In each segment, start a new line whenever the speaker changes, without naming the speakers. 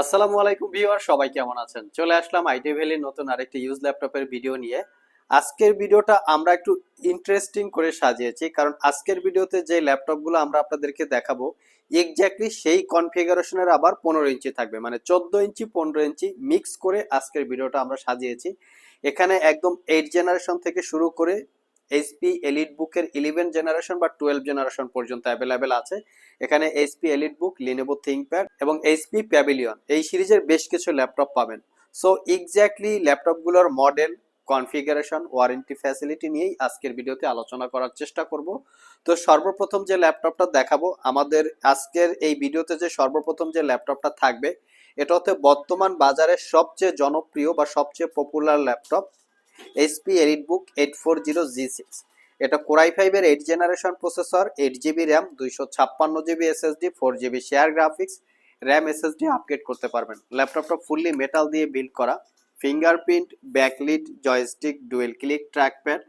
আসসালামু আলাইকুম ভিউয়ার, সবাই কেমন আছেন? চলে আসলাম আইটি ভ্যালির নতুন আরেকটি ইউজ ল্যাপটপের ভিডিও নিয়ে। আজকের ভিডিওটা আমরা একটু ইন্টারেস্টিং করে সাজিয়েছি, কারণ আজকের ভিডিওতে যে ল্যাপটপগুলো আমরা আপনাদেরকে দেখাবো এক্স্যাক্টলি সেই কনফিগারেশনের আবার পনেরো ইঞ্চি থাকবে মানে চোদ্দ ইঞ্চি, পনেরো ইঞ্চি মিক্স করে আজকের ভিডিওটা আমরা সাজিয়েছি। এখানে একদম এইট জেনারেশন থেকে শুরু করে এইচপি এলিট বুকের ইলেভেন জেনারেশন বা টুয়েলভ জেনারেশন পর্যন্ত অ্যাভেলেবেল আছে। এখানে এইচপি এলিট বুক লিনেভো থিঙ্কপ্যাড এবং এইচপি প্যাভিলিয়ন এই সিরিজের বেশ কিছু ল্যাপটপ পাবেন। সো এক্স্যাক্টলি ল্যাপটপগুলোর মডেল কনফিগারেশন ওয়ারেন্টি ফ্যাসিলিটি নিয়েই আজকের ভিডিওতে আলোচনা করার চেষ্টা করব। তো সর্বপ্রথম যে ল্যাপটপটা দেখাবো, আমাদের আজকের এই ভিডিওতে যে সর্বপ্রথম যে ল্যাপটপটা থাকবে, এটা হচ্ছে বর্তমান বাজারে সবচেয়ে জনপ্রিয় বা সবচেয়ে popular laptop HP elite book eight four zero G six. এটা কোরাই ফাইভের eight generation processor, eight GB RAM, দুইশো ছাপ্পান্ন GB SSD, four GB share graphics, RAM SSD upgrade করতে পারবেন। ল্যাপটপটা ফুললি মেটাল দিয়ে বিল্ড করা, fingerprint, backlit, joystick, dual click, trackpad,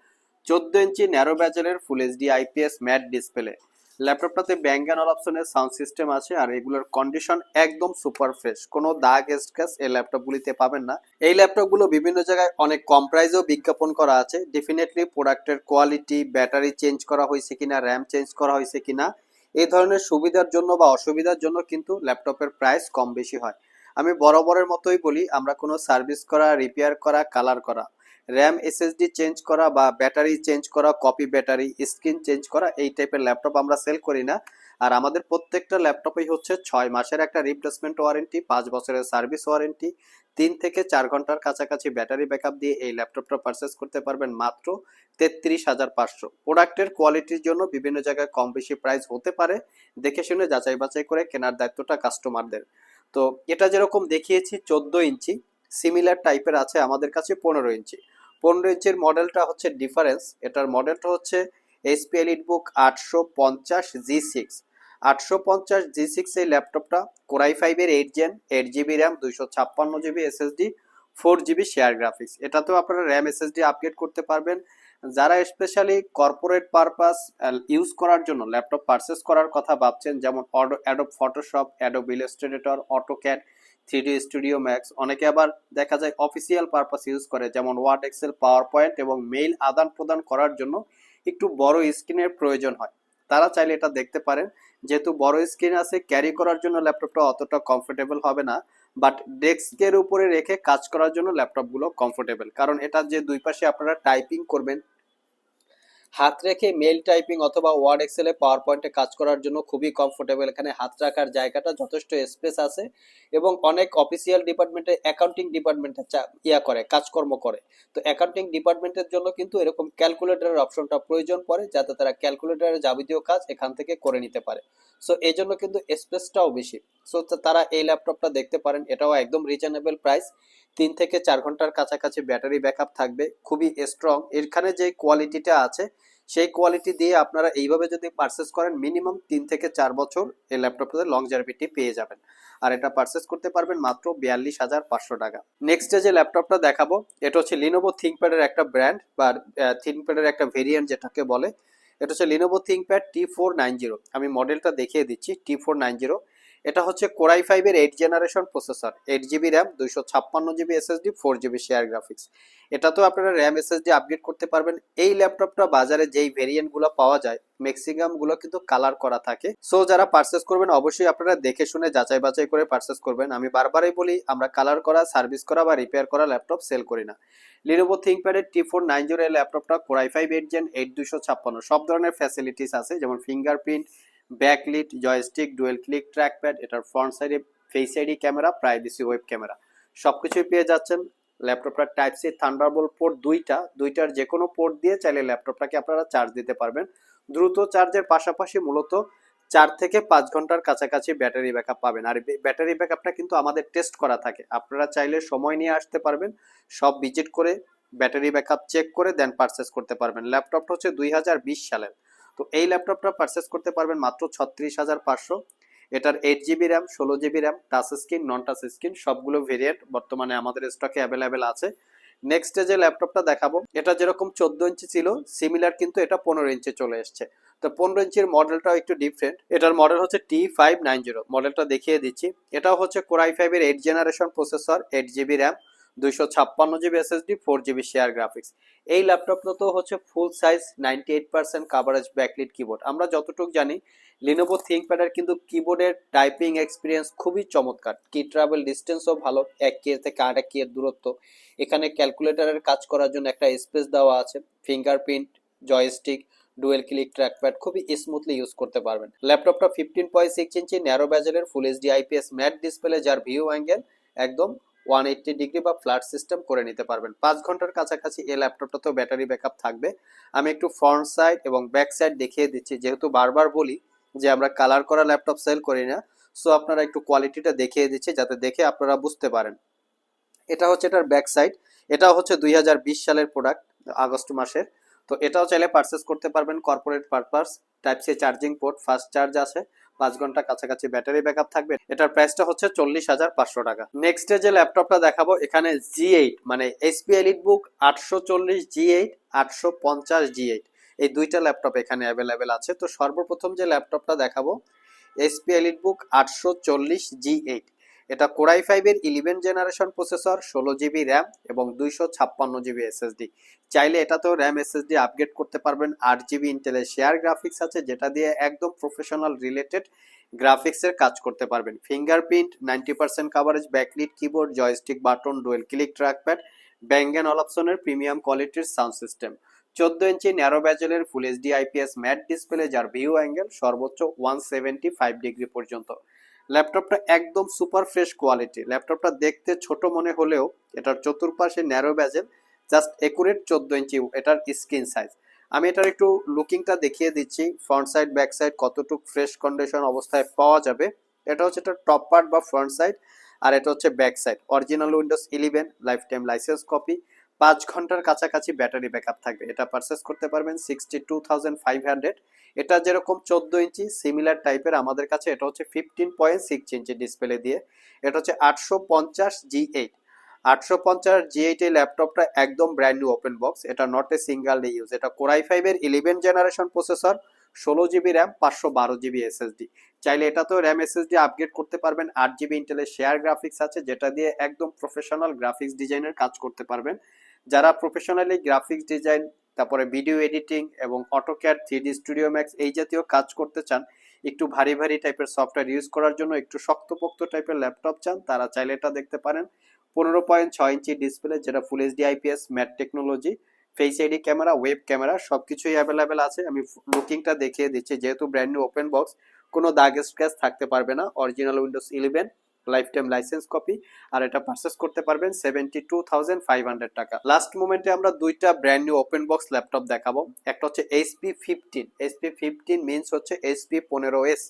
চোদ্দ inch narrow ব্যাজেলের full HD IPS matte display. ল্যাপটপটাতে Bang and অল অপশনের সাউন্ড সিস্টেম আছে আর এগুলোর কন্ডিশন একদম সুপার ফ্রেশ কোনো দাগ এস্টকাস এই ল্যাপটপগুলিতে পাবেন না। এই ল্যাপটপগুলো বিভিন্ন জায়গায় অনেক কম প্রাইসেও বিজ্ঞাপন করা আছে। ডেফিনেটলি প্রোডাক্টের কোয়ালিটি ব্যাটারি চেঞ্জ করা হয়েছে কিনা র্যাম চেঞ্জ করা হয়েছে কিনা, এই ধরনের সুবিধার জন্য বা অসুবিধার জন্য কিন্তু ল্যাপটপের প্রাইস কম বেশি হয়। আমি বরাবরের মতোই বলি, আমরা কোনো সার্ভিস করা রিপেয়ার করা কালার করা র্যাম এসএসডি চেঞ্জ করা বা ব্যাটারি চেঞ্জ করা, কপি ব্যাটারি, স্ক্রিন চেঞ্জ করা, এই টাইপের ল্যাপটপ আমরা সেল করি না। আর আমাদের প্রত্যেকটা ল্যাপটপেই হচ্ছে ছয় মাসের একটা রিপ্লেসমেন্ট ওয়ারেন্টি পাঁচ বছরের সার্ভিস ওয়ারেন্টি তিন থেকে চার ঘণ্টার কাছাকাছি ব্যাটারি ব্যাকআপ দিয়ে এই ল্যাপটপটা পারচেস করতে পারবেন মাত্র তেত্রিশ হাজার পাঁচশো। প্রোডাক্টের কোয়ালিটির জন্য বিভিন্ন জায়গায় কম বেশি প্রাইস হতে পারে। দেখে শুনে যাচাই বাছাই করে কেনার দায়িত্বটা কাস্টমারদের তো এটা যেরকম দেখিয়েছি, চোদ্দ ইঞ্চি সিমিলার টাইপের আছে আমাদের কাছে পনেরো ইঞ্চি। পনেরো ইঞ্চির মডেলটা হচ্ছে ডিফারেন্স এটার মডেলটা হচ্ছে এইচপি বুক আটশো পঞ্চাশ জি সিক্স আটশো পঞ্চাশ জি সিক্স এই ল্যাপটপটা কোরাই ফাইভের eight gen eight GB RAM দুইশো ছাপ্পান্ন GB SSD four GB share graphics এটাতেও আপনারা র্যাম এসএসডি আপগ্রেড করতে পারবেন। যারা স্পেশালি কর্পোরেট পারপাস ইউজ করার জন্য ল্যাপটপ পারচেস করার কথা ভাবছেন, যেমন Adobe Photoshop Adobe Illustrator AutoCAD three studio max. অনেকে আবার দেখা যায় অফিসিয়াল পারপাস ইউজ করে, যেমন ওয়ার্ড, এক্সেল পাওয়ার পয়েন্ট এবং মেইল আদান প্রদান করার জন্য একটু বড় স্ক্রিনের প্রয়োজন হয়। তারা চাইলে এটা দেখতে পারেন। যেহেতু বড় স্ক্রিন আছে, ক্যারি করার জন্য ল্যাপটপটা অতটা কমফোর্টেবল হবে না, বাট ডেস্কের উপরে রেখে কাজ করার জন্য ল্যাপটপগুলো কমফোর্টেবল। কারণ এটা যে দুই পাশে আপনারা টাইপিং করবেন হাত রেখে মেল টাইপিং অথবা ওয়ার্ড এক্সেলে পাওয়ার পয়েন্টে কাজ করার জন্য খুবই কমফোর্টেবল এখানে হাত রাখার জায়গাটা যথেষ্ট স্পেস আছে এবং অনেক অফিসিয়াল ডিপার্টমেন্টে অ্যাকাউন্টিং ডিপার্টমেন্টে ইয়া করে, কাজকর্ম করে। তো অ্যাকাউন্টিং ডিপার্টমেন্টের জন্য কিন্তু এরকম ক্যালকুলেটরের অপশনটা প্রয়োজন পড়ে, যাতে তারা ক্যালকুলেটরের যাবতীয় কাজ এখান থেকে করে নিতে পারে। সো এই জন্য কিন্তু স্পেসটাও বেশি। সো তারা এই ল্যাপটপটা দেখতে পারেন, এটাও একদম রিজনেবল প্রাইস তিন থেকে চার ঘণ্টার কাছাকাছি ব্যাটারি ব্যাকআপ থাকবে, খুবই স্ট্রং এখানে যে কোয়ালিটিটা আছে, সেই কোয়ালিটি দিয়ে আপনারা এইভাবে যদি পারচেস করেন মিনিমাম তিন থেকে চার বছর এই ল্যাপটপটাতে লংজারভিটি পেয়ে যাবেন। আর এটা পারচেস করতে পারবেন মাত্র বিয়াল্লিশ হাজার পাঁচশো টাকা। নেক্সট যে ল্যাপটপটা দেখাবো, এটা হচ্ছে লিনোভো থিঙ্কপ্যাডের একটা ব্র্যান্ড বা থিঙ্কপ্যাডের একটা ভেরিয়েন্ট যেটাকে বলে। এটা হচ্ছে Lenovo ThinkPad T four nine zero আমি মডেলটা দেখিয়ে দিচ্ছি টি ফোর নাইন জিরো এটা হচ্ছে কোরাই ফাইভের eight generation processor eight GB RAM দুইশো ছাপ্পান্ন GB SSD four GB share graphics এটাতেও আপনারা র্যাম এসএসডি আপগ্রেড করতে পারবেন। এই ল্যাপটপটা বাজারে যেই ভেরিয়েন্টগুলো পাওয়া যায় ম্যাক্সিমামগুলো কিন্তু কালার করা থাকে। সো যারা পারচেস করবেন, অবশ্যই আপনারা দেখে শুনে যাচাই বাছাই করে পারচেস করবেন। আমি বারবারই বলি, আমরা কালার করা সার্ভিস করা বা রিপেয়ার করা ল্যাপটপ সেল করি না। লিনোভো থিঙ্কপ্যাডের টি ফোর নাইন জিরো ল্যাপটপটা core i five eight gen eight দুশো ছাপ্পান্ন, সব ধরনের ফ্যাসিলিটিস আছে, যেমন fingerprint backlit, joystick, dual click, trackpad, এটার ফ্রন্ট সাইডে, face ID camera, privacy web camera. সব কিছুই পেয়ে যাচ্ছেন ল্যাপটপটার টাইপ সি থান্ডারবোল্ট পোর্ট দুইটা, দুইটার যে কোনো পোর্ট দিয়ে চাইলে ল্যাপটপটাকে আপনারা চার্জ দিতে পারবেন। দ্রুত চার্জের পাশাপাশি মূলত চার থেকে পাঁচ ঘণ্টার কাছাকাছি ব্যাটারি ব্যাকআপ পাবেন। আর ব্যাটারি ব্যাকআপটা কিন্তু আমাদের টেস্ট করা থাকে। আপনারা চাইলে সময় নিয়ে আসতে পারবেন, সব ভিজিট করে ব্যাটারি ব্যাকআপ চেক করে দেন পারচেস করতে পারবেন। ল্যাপটপটা হচ্ছে দুই হাজার বিশ সালের। তো এই ল্যাপটপটা পারচেস করতে পারবেন মাত্র ছত্রিশ হাজার পাঁচশো। এটার এইট জিবি র্যাম ষোলো GB RAM touch screen non touch screen সবগুলো ভেরিয়েন্ট বর্তমানে আমাদের স্টকে অ্যাভেলেবেল আছে। নেক্সট যে ল্যাপটপটা দেখাবো, এটা যেরকম চোদ্দ ইঞ্চি ছিল সিমিলার কিন্তু এটা পনেরো ইঞ্চি চলে এসছে। তো পনেরো ইঞ্চির মডেলটাও একটু ডিফারেন্ট এটার মডেল হচ্ছে টি ফাইভ নাইন জিরো মডেলটা দেখিয়ে দিচ্ছি। এটাও হচ্ছে কোরাই ফাইভের eight generation processor eight GB RAM দুইশো ছাপ্পান্ন GB SSD four GB share graphics এই ল্যাপটপটা তো হচ্ছে full size ninety eight percent coverage backlit keyboard আমরা যতটুকু জানি লিনোভো থিঙ্কপ্যাডের কিন্তু কিবোর্ডের টাইপিং এক্সপিরিয়েন্স খুবই চমৎকার। কি ট্রাভেল ডিস্টেন্সও ভালো, এক কে থেকে আর এক কের দূরত্ব। এখানে ক্যালকুলেটরের কাজ করার জন্য একটা স্পেস দেওয়া আছে। Fingerprint joystick dual click trackpad খুবই স্মুথলি ইউজ করতে পারবেন। ল্যাপটপটা fifteen point six inch narrow ব্যাজেলের full HD IPS matte display যার ভিউ অ্যাঙ্গেল একদম ওয়ান এইট্টি ডিগ্রি বা ফ্ল্যাট সিস্টেম করে নিতে পারবেন। পাঁচ ঘণ্টার কাছাকাছি এই ল্যাপটপটাতেও ব্যাটারি ব্যাকআপ থাকবে। আমি একটু ফ্রন্ট সাইড এবং ব্যাক সাইড দেখিয়ে দিচ্ছি। যেহেতু বারবার বলি যে আমরা কালার করা ল্যাপটপ সেল করি না সো আপনারা একটু কোয়ালিটিটা দেখিয়ে দিচ্ছি যাতে দেখে আপনারা বুঝতে পারেন। এটা হচ্ছে এটার ব্যাক সাইড এটাও হচ্ছে দুই হাজার বিশ সালের প্রোডাক্ট আগস্ট মাসের। তো এটাও চাইলে পারচেস করতে পারবেন। Corporate purpose type C charging port fast charge আছে। পাঁচ ঘণ্টা কাছাকাছি ব্যাটারি ব্যাকআপ থাকবে। এটার প্রাইসটা হচ্ছে চল্লিশ হাজার পাঁচশো টাকা। নেক্সট যে ল্যাপটপটা দেখাবো, এখানে জি এইট মানে এসপি এলিট বুক আটশো চল্লিশ জি এইট আটশো পঞ্চাশ জি এইট এই দুইটা ল্যাপটপ এখানে অ্যাভেলেবেল আছে। তো সর্বপ্রথম যে ল্যাপটপটা দেখাবো এসপি এলিট বুক আটশো চল্লিশ জি এইট এটা কোরাই ফাইভের ইলেভেন জেনারেশন প্রসেসর ষোলো জিবি র্যাম এবং দুইশো ছাপ্পান্ন জিবি এসএসডি চাইলে এটাতেও র্যাম এসএসডি আপগ্রেড করতে পারবেন, আট জিবি ইন্টেলের শেয়ার গ্রাফিক্স আছে, যেটা দিয়ে একদম প্রফেশনাল রিলেটেড গ্রাফিক্সের কাজ করতে পারবেন। Fingerprint ninety percent coverage backlit keyboard joystick button dual click trackpad Bang and অলাপসনের premium কোয়ালিটির সাউন্ড সিস্টেম চোদ্দ inch narrow ব্যাজেলের full HD IPS matte display যার ভিউ অ্যাঙ্গেল সর্বোচ্চ ওয়ান সেভেন্টি ফাইভ ডিগ্রি পর্যন্ত। ল্যাপটপটা একদম সুপার ফ্রেশ কোয়ালিটি। ল্যাপটপটা দেখতে ছোট মনে হলেও এটার চতুর্পাশে ন্যারো ব্যাজেল জাস্ট একুরেট চোদ্দ ইঞ্চি এটার স্ক্রিন সাইজ। আমি এটার একটু লুকিংটা দেখিয়ে দিচ্ছি, ফ্রন্ট সাইড, ব্যাক সাইড কতটুক ফ্রেশ কন্ডিশন অবস্থায় পাওয়া যাবে। এটা হচ্ছে এটা টপ পার্ট বা ফ্রন্ট সাইড, আর এটা হচ্ছে back side. Original Windows eleven lifetime license copy. পাঁচ ঘণ্টার কাছাকাছি ব্যাটারি ব্যাকআপ থাকবে। এটা পারচেস করতে পারবেন sixty two thousand five hundred এটা যেরকম চোদ্দ ইঞ্চি সিমিলার টাইপের আমাদের কাছে, এটা হচ্ছে fifteen point six inch display দিয়ে। এটা হচ্ছে আটশো পঞ্চাশ জি এইট আটশো পঞ্চাশ জি এইট এই ল্যাপটপটা একদম ব্র্যান্ড নিউ ওপেন বক্স এটা not a single day use এটা কোরাই ফাইভের ইলেভেন জেনারেশন প্রসেসর ষোলো জিবি র্যাম পাঁচশো বারো জিবি এসএসডি চাইলে এটাতেও র্যাম এসএসডি আপগ্রেড করতে পারবেন। আট জিবি ইন্টেলের শেয়ার গ্রাফিক্স আছে, যেটা দিয়ে একদম প্রফেশনাল গ্রাফিক্স ডিজাইনের কাজ করতে পারবেন। যারা প্রফেশনালি গ্রাফিক্স ডিজাইন তারপরে ভিডিও এডিটিং এবং AutoCAD three D studio max এই জাতীয় কাজ করতে চান, একটু ভারী ভারী টাইপের সফটওয়্যার ইউজ করার জন্য একটু শক্তপোক্ত টাইপের ল্যাপটপ চান, তারা চাইলে এটা দেখতে পারেন। পনেরো পয়েন্ট ছয় ইঞ্চি ডিসপ্লে যেটা full HD IPS matte technology face ID camera web camera সব কিছুই অ্যাভেলেবেল আছে। আমি লুকিংটা দেখিয়ে দিচ্ছি, যেহেতু ব্র্যান্ড নিউ ওপেন বক্স কোনো দাগ স্ক্র্যাচ থাকতে পারবে না original Windows eleven life time licence copy আর এটা পারচেস করতে পারবেন seventy two thousand five hundred টাকা। লাস্ট মোমেন্টে আমরা দুইটা brand new open box laptop দেখাবো। একটা হচ্ছে HP fifteen HP fifteen means হচ্ছে এইচপি পনেরো এস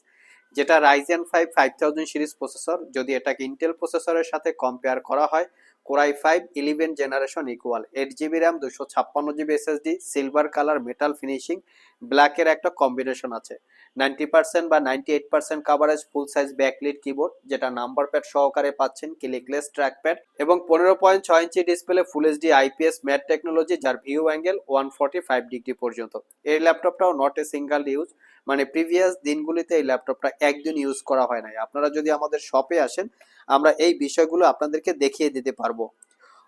যেটা Ryzen five five thousand series processor যদি এটাকে ইন্টেল প্রসেসরের সাথে কম্পেয়ার করা হয় core i five, eleven generation equal eight GB RAM দুশো ছাপ্পান্ন GB SSD silver colour metal finishing ব্ল্যাকের একটা কম্বিনেশন আছে। নাইনটি পার্সেন্ট বা ninety eight percent coverage full size backlit keyboard যেটা নাম্বার প্যাড সহকারে পাচ্ছেন ক্লিকলেস ট্র্যাকপ্যাড এবং পনেরো পয়েন্ট ছয় inch display full HD IPS matte technology যার view angle one forty five degree পর্যন্ত। এই ল্যাপটপটাও নট এ সিঙ্গেল ইউজ মানে প্রিভিয়াস দিনগুলিতে এই ল্যাপটপটা একদিন ইউজ করা হয় নাই। আপনারা যদি আমাদের শপে আসেন, আমরা এই বিষয়গুলো আপনাদেরকে দেখিয়ে দিতে পারব।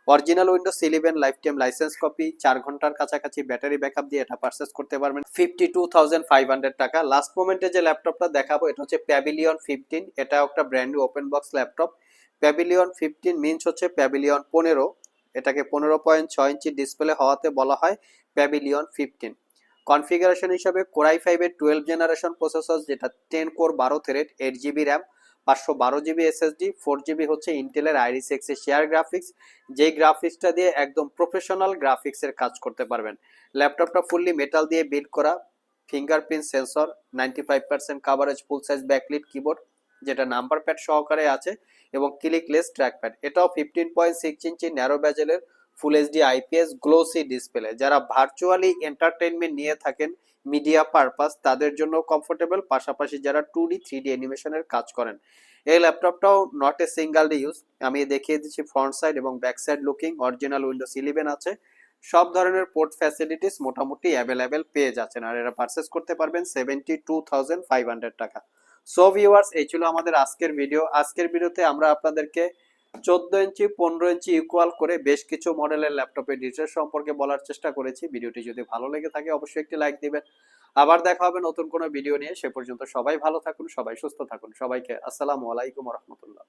Original Windows eleven life time licence copy চার ঘণ্টার কাছাকাছি ব্যাটারি ব্যাকআপ দিয়ে এটা পারচেস করতে পারবেন। Fifty two thousand five hundred টাকা লাস্ট মোমেন্টে যে ল্যাপটপটা দেখাবো, এটা হচ্ছে প্যাভিলিয়ন ফিফটিন এটা একটা brand new open box laptop Pavilion fifteen means হচ্ছে প্যাভিলিয়ন পনেরো। এটাকে পনেরো পয়েন্ট ছয় ইঞ্চি ডিসপ্লে হওয়াতে বলা হয় প্যাভিলিয়ন ফিফটিন কনফিগারেশন হিসাবে কোরাই ফাইভের টুয়েলভ জেনারেশন প্রসেসর যেটা টেন কোর বারো থ্রেড এইট জিবি র্যাম পাঁচশো বারো জিবি এসএসডি ফোর জিবি হচ্ছে ইন্টেলের আইরিস এক্সের শেয়ার গ্রাফিক্স যেই গ্রাফিক্সটা দিয়ে একদম প্রফেশনাল গ্রাফিক্সের কাজ করতে পারবেন। ল্যাপটপটা ফুললি মেটাল দিয়ে বিল্ড করা fingerprint sensor ninety five percent coverage full size backlit keyboard যেটা নাম্বার প্যাড সহকারে আছে, এবং ক্লিকলেস ট্র্যাকপ্যাড এটাও fifteen point six inch narrow ব্যাজেলের full HD IPS glossy display. যারা ভার্চুয়ালি এন্টারটেনমেন্ট নিয়ে থাকেন মিডিয়া পারপাস তাদের জন্য কমফোর্টেবল পাশাপাশি যারা টু ডি থ্রি ডি অ্যানিমেশনের কাজ করেন, এই ল্যাপটপটাও not a single D use আমি দেখিয়ে দিচ্ছি ফ্রন্ট সাইড এবং back side looking original Windows eleven আছে। সব ধরনের পোর্ট ফ্যাসিলিটিস মোটামুটি অ্যাভেলেবেল পেয়ে যাচ্ছেন। আর এরা পারচেস করতে পারবেন seventy two thousand five hundred টাকা। সো ভিউয়ার্স এই ছিল আমাদের আজকের ভিডিও আজকের ভিডিওতে আমরা আপনাদেরকে চোদ্দ ইঞ্চি, পনেরো ইঞ্চি ইকুয়াল করে বেশ কিছু মডেলের ল্যাপটপের ডিটেলস সম্পর্কে বলার চেষ্টা করেছি। ভিডিওটি যদি ভালো লেগে থাকে, অবশ্যই একটি লাইক দিবেন। আবার দেখা হবে নতুন কোনো ভিডিও নিয়ে। সে পর্যন্ত সবাই ভালো থাকুন, সবাই সুস্থ থাকুন। সবাইকে আসসালামু আলাইকুম রহমতুল্লাহ।